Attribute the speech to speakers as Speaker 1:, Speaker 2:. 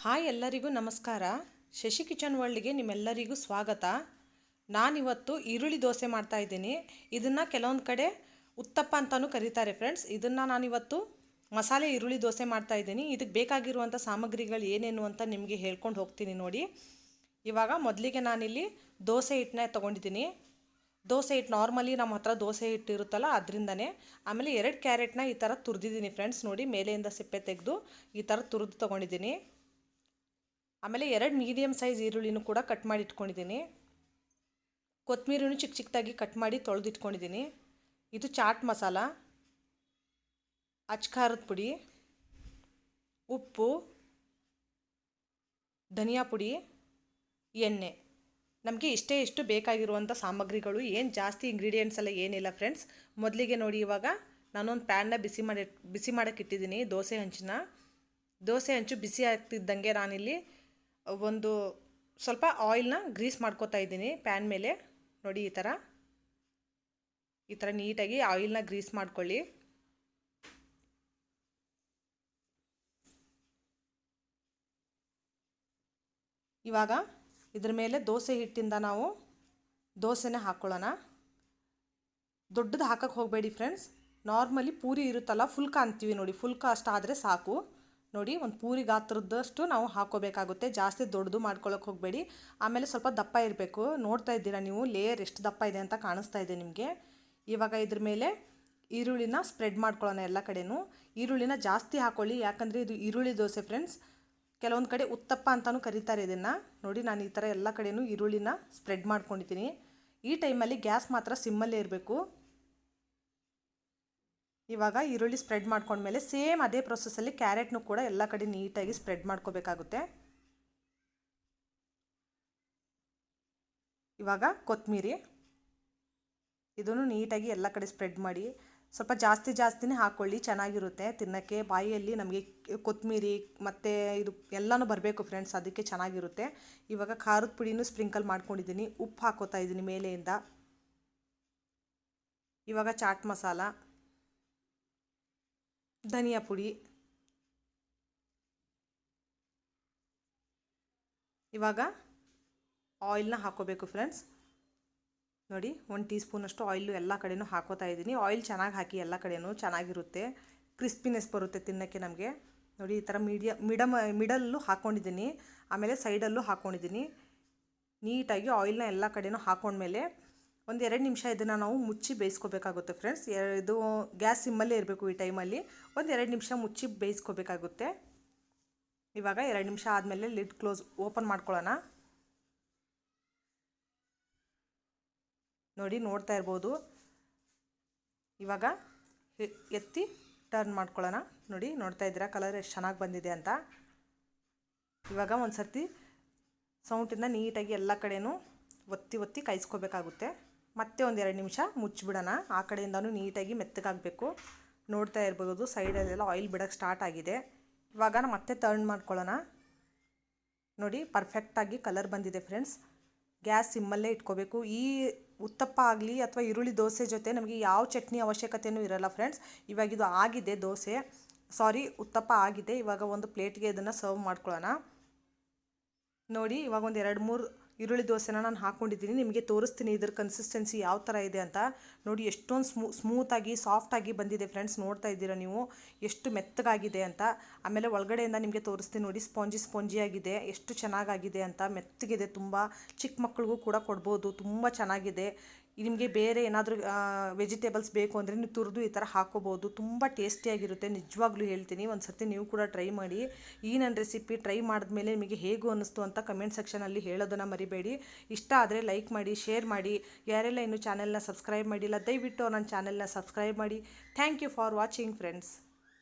Speaker 1: Hi ಎಲ್ಲರಿಗೂ ನಮಸ್ಕಾರ. Shashi kitchen ವರ್ಲ್ಡ್ಗೆ ನಿಮ್ಮೆಲ್ಲರಿಗೂ ಸ್ವಾಗತ. ನಾನಿವತ್ತು ಈರುಳ್ಳಿ ದೋಸೆ ಮಾಡ್ತಾ ಇದ್ದೀನಿ. ಇದನ್ನು ಕೆಲವೊಂದು ಕಡೆ ಉತ್ತಪ್ಪ ಅಂತಲೂ ಕರೀತಾರೆ ಫ್ರೆಂಡ್ಸ್. ಇದನ್ನು ನಾನಿವತ್ತು ಮಸಾಲೆ ಈರುಳ್ಳಿ ದೋಸೆ ಮಾಡ್ತಾ ಇದ್ದೀನಿ. ಇದಕ್ಕೆ ಬೇಕಾಗಿರುವಂಥ ಸಾಮಗ್ರಿಗಳು ಏನೇನು ಅಂತ ನಿಮಗೆ ಹೇಳ್ಕೊಂಡು ಹೋಗ್ತೀನಿ ನೋಡಿ. ಇವಾಗ ಮೊದಲಿಗೆ ನಾನಿಲ್ಲಿ ದೋಸೆ ಹಿಟ್ಟನ್ನ ತೊಗೊಂಡಿದ್ದೀನಿ. ದೋಸೆ ಹಿಟ್ಟು ನಾರ್ಮಲಿ ನಮ್ಮ ಹತ್ರ ದೋಸೆ ಹಿಟ್ಟು ಇರುತ್ತಲ್ಲ ಅದರಿಂದನೇ. ಆಮೇಲೆ ಎರಡು ಕ್ಯಾರೆಟ್ನ ಈ ಥರ ತುರಿದಿದ್ದೀನಿ ಫ್ರೆಂಡ್ಸ್ ನೋಡಿ. ಮೇಲೆಯಿಂದ ಸಿಪ್ಪೆ ತೆಗೆದು ಈ ಥರ ತುರಿದು ತೊಗೊಂಡಿದ್ದೀನಿ. ಆಮೇಲೆ ಎರಡು ಮೀಡಿಯಮ್ ಸೈಜ್ ಈರುಳ್ಳಿನೂ ಕೂಡ ಕಟ್ ಮಾಡಿ ಇಟ್ಕೊಂಡಿದ್ದೀನಿ. ಕೊತ್ತಂಬರಿನೂ ಚಿಕ್ಕ ಚಿಕ್ಕದಾಗಿ ಕಟ್ ಮಾಡಿ ತೊಳೆದಿಟ್ಕೊಂಡಿದ್ದೀನಿ ಇದು ಚಾಟ್ ಮಸಾಲ ಅಚ್ಕಾರದ ಪುಡಿ, ಉಪ್ಪು, ಧನಿಯಾ ಪುಡಿ, ಎಣ್ಣೆ. ನಮಗೆ ಇಷ್ಟೇ ಇಷ್ಟು ಬೇಕಾಗಿರುವಂಥ ಸಾಮಗ್ರಿಗಳು. ಏನು ಜಾಸ್ತಿ ಇಂಗ್ರೀಡಿಯೆಂಟ್ಸ್ ಎಲ್ಲ ಏನಿಲ್ಲ ಫ್ರೆಂಡ್ಸ್ ಮೊದಲಿಗೆ ನೋಡಿ ಇವಾಗ ನಾನೊಂದು ಪ್ಯಾನ್ನ ಬಿಸಿ ಮಾಡಿ, ಬಿಸಿ ಮಾಡೋಕ್ಕೆ ಇಟ್ಟಿದ್ದೀನಿ ದೋಸೆ ಹಂಚಿನ. ದೋಸೆ ಹಂಚು ಬಿಸಿ ಆಗ್ತಿದ್ದಂಗೆ ನಾನಿಲ್ಲಿ ಒಂದು ಸ್ವಲ್ಪ ಆಯಿಲ್ನ ಗ್ರೀಸ್ ಮಾಡ್ಕೋತಾ ಇದ್ದೀನಿ ಪ್ಯಾನ್ ಮೇಲೆ. ನೋಡಿ ಈ ಥರ ಈ ಥರ ನೀಟಾಗಿ ಆಯಿಲ್ನ ಗ್ರೀಸ್ ಮಾಡ್ಕೊಳ್ಳಿ. ಇವಾಗ ಇದ್ರ ಮೇಲೆ ದೋಸೆ ಹಿಟ್ಟಿಂದ ನಾವು ದೋಸೆನೇ ಹಾಕ್ಕೊಳ್ಳೋಣ ದೊಡ್ಡದು ಹಾಕಕ್ಕೆ ಹೋಗಬೇಡಿ ಫ್ರೆಂಡ್ಸ್ ನಾರ್ಮಲಿ ಪೂರಿ ಇರುತ್ತಲ್ಲ, ಫುಲ್ಕ ಅಂತೀವಿ ನೋಡಿ, ಫುಲ್ಕ ಅಷ್ಟಾದರೆ ಸಾಕು. ನೋಡಿ, ಒಂದು ಪೂರಿ ಗಾತ್ರದಷ್ಟು ನಾವು ಹಾಕೋಬೇಕಾಗುತ್ತೆ. ಜಾಸ್ತಿ ದೊಡ್ಡದು ಮಾಡ್ಕೊಳ್ಳೋಕೆ ಹೋಗಬೇಡಿ. ಆಮೇಲೆ ಸ್ವಲ್ಪ ದಪ್ಪ ಇರಬೇಕು. ನೋಡ್ತಾ ಇದ್ದೀರಾ ನೀವು ಲೇಯರ್ ಎಷ್ಟು ದಪ್ಪ ಇದೆ ಅಂತ ಕಾಣಿಸ್ತಾ ಇದೆ ನಿಮಗೆ. ಇವಾಗ ಇದ್ರ ಮೇಲೆ ಈರುಳ್ಳಿನ ಸ್ಪ್ರೆಡ್ ಮಾಡ್ಕೊಳ್ಳೋಣ ಎಲ್ಲ ಕಡೆಯೂ ಈರುಳ್ಳಿನ ಜಾಸ್ತಿ ಹಾಕ್ಕೊಳ್ಳಿ ಯಾಕಂದರೆ ಇದು ಈರುಳ್ಳಿ ದೋಸೆ ಫ್ರೆಂಡ್ಸ್ ಕೆಲವೊಂದು ಕಡೆ ಉತ್ತಪ್ಪ ಅಂತಲೂ ಕರೀತಾರೆ ಇದನ್ನು. ನೋಡಿ, ನಾನು ಈ ಥರ ಎಲ್ಲ ಕಡೆಯೂ ಈರುಳ್ಳಿನ ಸ್ಪ್ರೆಡ್ ಮಾಡ್ಕೊಂಡಿದ್ದೀನಿ. ಈ ಟೈಮಲ್ಲಿ ಗ್ಯಾಸ್ ಮಾತ್ರ ಸಿಮ್ಮಲ್ಲೇ ಇರಬೇಕು. ಇವಾಗ ಈರುಳ್ಳಿ ಸ್ಪ್ರೆಡ್ ಮಾಡ್ಕೊಂಡ್ಮೇಲೆ ಸೇಮ್ ಅದೇ ಪ್ರೊಸೆಸ್ಸಲ್ಲಿ ಕ್ಯಾರೆಟ್ನು ಕೂಡ ಎಲ್ಲ ಕಡೆ ನೀಟಾಗಿ ಸ್ಪ್ರೆಡ್ ಮಾಡ್ಕೋಬೇಕಾಗುತ್ತೆ. ಇವಾಗ ಕೊತ್ತಂಬರಿ ಇದನ್ನು ನೀಟಾಗಿ ಎಲ್ಲ ಕಡೆ ಸ್ಪ್ರೆಡ್ ಮಾಡಿ ಸ್ವಲ್ಪ ಜಾಸ್ತಿ ಜಾಸ್ತಿನೇ ಹಾಕ್ಕೊಳ್ಳಿ ಚೆನ್ನಾಗಿರುತ್ತೆ. ತಿನ್ನೋಕ್ಕೆ ಬಾಯಿಯಲ್ಲಿ ನಮಗೆ ಕೊತ್ತಂಬರಿ ಮತ್ತು ಇದು ಎಲ್ಲನೂ ಬರಬೇಕು ಫ್ರೆಂಡ್ಸ್ ಅದಕ್ಕೆ ಚೆನ್ನಾಗಿರುತ್ತೆ. ಇವಾಗ ಖಾರದ ಪುಡಿನೂ ಸ್ಪ್ರಿಂಕಲ್ ಮಾಡ್ಕೊಂಡಿದ್ದೀನಿ. ಉಪ್ಪು ಹಾಕೋತಾ ಇದ್ದೀನಿ ಮೇಲೆಯಿಂದ. ಇವಾಗ ಚಾಟ್ ಮಸಾಲ. ಧನಿಯಾ ಪುಡಿ. ಇವಾಗ ಆಯಿಲ್ನ ಹಾಕೋಬೇಕು ಫ್ರೆಂಡ್ಸ್ ನೋಡಿ, ಒಂದು ಟೀ ಸ್ಪೂನಷ್ಟು ಆಯಿಲು ಎಲ್ಲ ಕಡೆನೂ ಹಾಕೋತಾ ಇದ್ದೀನಿ. ಆಯಿಲ್ ಚೆನ್ನಾಗಿ ಹಾಕಿ ಎಲ್ಲ ಕಡೆಯೂ ಚೆನ್ನಾಗಿರುತ್ತೆ. ಕ್ರಿಸ್ಪಿನೆಸ್ ಬರುತ್ತೆ ತಿನ್ನೋಕ್ಕೆ ನಮಗೆ. ನೋಡಿ, ಈ ಥರ ಮೀಡಿಯ ಮಿಡಮ್ ಮಿಡಲ್ಲೂ ಹಾಕ್ಕೊಂಡಿದ್ದೀನಿ ಆಮೇಲೆ ಸೈಡಲ್ಲೂ ಹಾಕ್ಕೊಂಡಿದ್ದೀನಿ ನೀಟಾಗಿ ಆಯಿಲ್ನ ಎಲ್ಲ ಕಡೆನೂ ಹಾಕ್ಕೊಂಡ್ಮೇಲೆ ಒಂದು ಎರಡು ನಿಮಿಷ ಇದನ್ನು ನಾವು ಮುಚ್ಚಿ ಬೇಯಿಸ್ಕೋಬೇಕಾಗುತ್ತೆ ಫ್ರೆಂಡ್ಸ್ ಇದು ಗ್ಯಾಸ್ ಸಿಮ್ಮಲ್ಲೇ ಇರಬೇಕು ಈ ಟೈಮಲ್ಲಿ ಒಂದು ಎರಡು ನಿಮಿಷ ಮುಚ್ಚಿ ಬೇಯಿಸ್ಕೋಬೇಕಾಗುತ್ತೆ. ಇವಾಗ ಎರಡು ನಿಮಿಷ ಆದಮೇಲೆ ಲಿಡ್ ಕ್ಲೋಸ್ ಓಪನ್ ಮಾಡ್ಕೊಳ್ಳೋಣ. ನೋಡಿ ನೋಡ್ತಾ ಇರ್ಬೋದು. ಇವಾಗ ಎತ್ತಿ ಟರ್ನ್ ಮಾಡ್ಕೊಳ್ಳೋಣ. ನೋಡಿ ನೋಡ್ತಾ ಇದ್ದೀರಾ? ಕಲರ್ ಎಷ್ಟು ಚೆನ್ನಾಗಿ ಬಂದಿದೆ ಅಂತ. ಇವಾಗ ಒಂದು ಸರ್ತಿ ಸೌಂಟಿಂದ ನೀಟಾಗಿ ಎಲ್ಲ ಕಡೆಯೂ ಒತ್ತಿ ಒತ್ತಿ ಕಾಯಿಸ್ಕೋಬೇಕಾಗುತ್ತೆ. ಮತ್ತೆ ಒಂದು ಎರಡು ನಿಮಿಷ ಮುಚ್ಚಿಬಿಡೋಣ ಆ ಕಡೆಯಿಂದನೂ ನೀಟಾಗಿ ಮೆತ್ತಗಾಗಬೇಕು ನೋಡ್ತಾ ಇರ್ಬೋದು ಸೈಡಲ್ಲೆಲ್ಲ ಆಯಿಲ್ ಬಿಡೋಕ್ಕೆ ಸ್ಟಾರ್ಟ್ ಆಗಿದೆ. ಇವಾಗ ಮತ್ತೆ ಟರ್ನ್ ಮಾಡ್ಕೊಳ್ಳೋಣ. ನೋಡಿ ಪರ್ಫೆಕ್ಟಾಗಿ ಕಲರ್ ಬಂದಿದೆ ಫ್ರೆಂಡ್ಸ್ ಗ್ಯಾಸ್ ಸಿಮ್ಮಲ್ಲೇ ಇಟ್ಕೋಬೇಕು. ಈ ಉತ್ತಪ್ಪ ಆಗಲಿ ಅಥವಾ ಈರುಳ್ಳಿ ದೋಸೆ ಜೊತೆ ನಮಗೆ ಯಾವ ಚಟ್ನಿ ಅವಶ್ಯಕತೆಯೂ ಇರಲ್ಲ ಫ್ರೆಂಡ್ಸ್ ಇವಾಗ ಇದು ಆಗಿದೆ ದೋಸೆ. ಸಾರಿ ಉತ್ತಪ್ಪ ಆಗಿದೆ. ಇವಾಗ ಒಂದು ಪ್ಲೇಟ್ಗೆ ಇದನ್ನು ಸರ್ವ್ ಮಾಡ್ಕೊಳ್ಳೋಣ. ನೋಡಿ, ಇವಾಗ ಒಂದು ಎರಡು ಮೂರು ಈರುಳ್ಳಿ ದೋಸೆನ ನಾನು ಹಾಕ್ಕೊಂಡಿದ್ದೀನಿ ನಿಮಗೆ ತೋರಿಸ್ತೀನಿ ಇದ್ರ ಕನ್ಸಿಸ್ಟೆನ್ಸಿ ಯಾವ ಥರ ಇದೆ ಅಂತ. ನೋಡಿ ಎಷ್ಟೊಂದು ಸ್ಮೂ ಸ್ಮೂತಾಗಿ ಸಾಫ್ಟಾಗಿ ಬಂದಿದೆ ಫ್ರೆಂಡ್ಸ್ ನೋಡ್ತಾ ಇದ್ದೀರಾ ನೀವು? ಎಷ್ಟು ಮೆತ್ತಗಾಗಿದೆ ಅಂತ. ಆಮೇಲೆ ಒಳಗಡೆಯಿಂದ ನಿಮಗೆ ತೋರಿಸ್ತೀನಿ ನೋಡಿ, ಸ್ಪಾಂಜಿ ಸ್ಪಾಂಜಿಯಾಗಿದೆ ಎಷ್ಟು ಚೆನ್ನಾಗಾಗಿದೆ ಅಂತ. ಮೆತ್ತಗಿದೆ, ತುಂಬ ಚಿಕ್ಕ ಮಕ್ಕಳಿಗೂ ಕೂಡ ಕೊಡ್ಬೋದು. ತುಂಬ ಚೆನ್ನಾಗಿದೆ. ನಿಮಗೆ ಬೇರೆ ಏನಾದರೂ ವೆಜಿಟೇಬಲ್ಸ್ ಬೇಕು ಅಂದರೆ ನೀವು ತುರಿದು ಈ ಥರ ಹಾಕೋಬೋದು. ತುಂಬ ಟೇಸ್ಟಿಯಾಗಿರುತ್ತೆ ನಿಜವಾಗ್ಲೂ ಹೇಳ್ತೀನಿ. ಒಂದು ಸರ್ತಿ ನೀವು ಕೂಡ ಟ್ರೈ ಮಾಡಿ. ಈ ನನ್ನ ರೆಸಿಪಿ ಟ್ರೈ ಮಾಡಿದ್ಮೇಲೆ ನಿಮಗೆ ಹೇಗೂ ಅನ್ನಿಸ್ತು ಅಂತ ಕಮೆಂಟ್ ಸೆಕ್ಷನಲ್ಲಿ ಹೇಳೋದನ್ನು ಮರಿಬೇಡಿ. ಇಷ್ಟ ಆದರೆ ಲೈಕ್ ಮಾಡಿ ಶೇರ್ ಮಾಡಿ. ಯಾರೆಲ್ಲ ಇನ್ನೂ ಚಾನೆಲ್ನ ಸಬ್ಸ್ಕ್ರೈಬ್ ಮಾಡಿಲ್ಲ, ದಯವಿಟ್ಟು ನನ್ನ ಚಾನೆಲ್ನ ಸಬ್ಸ್ಕ್ರೈಬ್ ಮಾಡಿ. Thank you for watching friends